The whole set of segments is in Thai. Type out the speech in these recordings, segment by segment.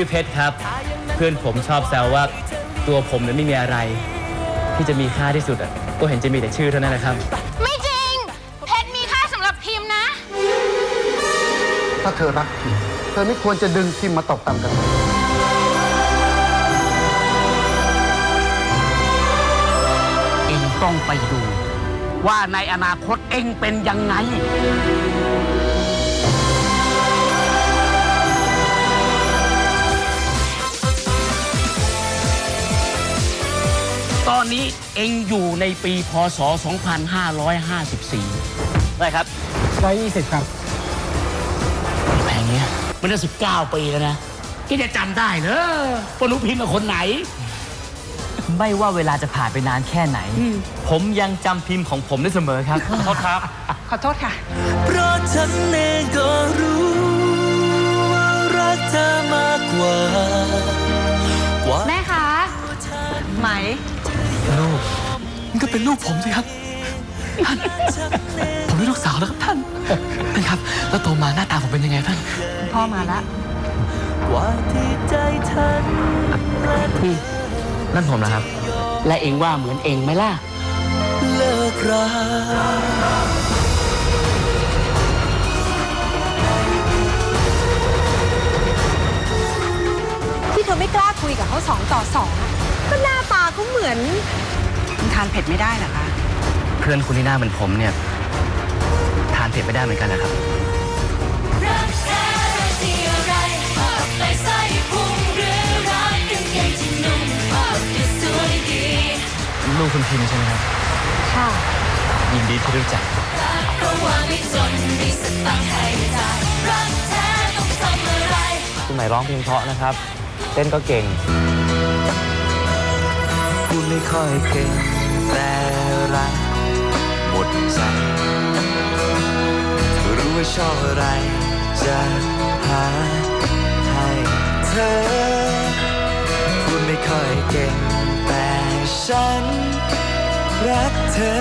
ชื่อเพชรครับ เพื่อนผมชอบแซวว่าตัวผมเนี่ยไม่มีอะไร ที่จะมีค่าที่สุดอะก็เห็นจะมีแต่ชื่อเท่านั้นแหละครับ ไม่จริง เพชรมีค่าสำหรับพิมพ์นะ ถ้าเธอรักพิมเธอไม่ควรจะดึงพิมมาตกต่ำกัน เองต้องไปดู ว่าในอนาคตเองเป็นยังไง อนนี้เองอยู่ในปีพศ 2554ได้ครับ120ครับแพงเนี้ยมันได้19ปีแล้วนะที่จะจำได้เหรอว่าหนูพิมพ์กับคนไหน ไม่ว่าเวลาจะผ่านไปนานแค่ไหน ผมยังจำพิมพ์ของผมได้เสมอครับ ขอครับ ขอโทษค่ะ เพราะฉันเองก็รู้ เป็นลูกผมสิครับท่านผมเป็นลูกสาวแล้วครับท่านท่านครับ แล้วโตมาหน้าตาผมเป็นยังไงท่านพ่อมาแล้วกว่าที่ใจฉันและเธอนั่นผมนะครับ และเองว่าเหมือนเองไหมล่ะเลิกราที่เธอไม่กล้าคุยกับเขาสองต่อสองอะก็หน้าตาเขาเหมือนคุณทานเผ็ดไม่ได้เหรอคะ เพื่อนคุณที่หน้าเหมือนผมเนี่ย ทานเผ็ดไม่ได้เหมือนกันนะครับรักแท้รักที่อะไรไปใส่พุงหรือรักกางเกงที่นุ่มที่สวยดีลูกคุณพิมพ์ใช่ไหมครับ ค่ะ ยินดีที่รู้จักเพราะว่าไม่จนมีสตังค์ให้จ่ายรักแท้ต้องทำอะไรคุณหมายร้องเพลงเพราะนะครับ เต้นก็เก่งพูดไม่ค่อยเก่ง แต่รักหมดใจรู้ว่าชอบอะไรจะหาให้เธอ พูดไม่ค่อยเก่งแต่ฉันรักเธอ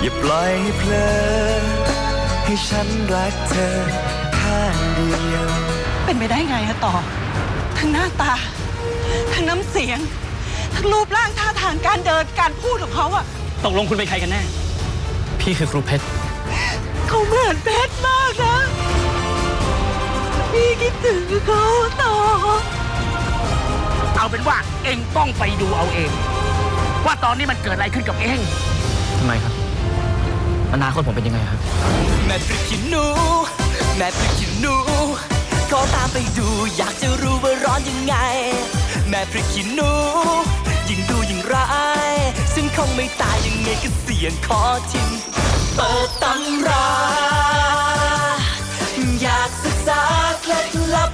อย่าปล่อยให้เพลอให้ฉันรักเธอข้างเดียว เป็นไปได้ไงฮะต่อ ทั้งหน้าตา ทั้งน้ำเสียง ทั้งรูปร่างาทางการเดินการพูดของเขาอะตกลงคุณเป็นใครกันแน่ พี่คือครูเพชร เขาเหมือนเพชรมากนะ พี่คิดถึงเขาต่อ เอาเป็นว่าเองต้องไปดูเอาเอง ว่าตอนนี้มันเกิดอะไรขึ้นกับเองทำไมครับ อนาคตผมเป็นยังไงครับ แม่พริกขี้หนู แม่พริกขี้หนูขอตามไปดูอยากจะรู้ว่าร้อนยังไง แม่พริกขี้หนู งคงไม่ตายยังไงก็เสี่ยงขอชิมเปิดตำรา อยากศึกษาเคล็ดลับ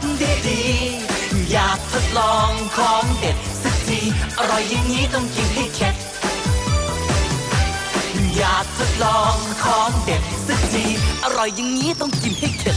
ดีๆ อยากทดลองของเด็ดสักทีอร่อยอย่างนี้ต้องกินให้เข็ดอยากทดลองของเด็ดสักทีอร่อยอย่างนี้ต้องกินให้เข็ด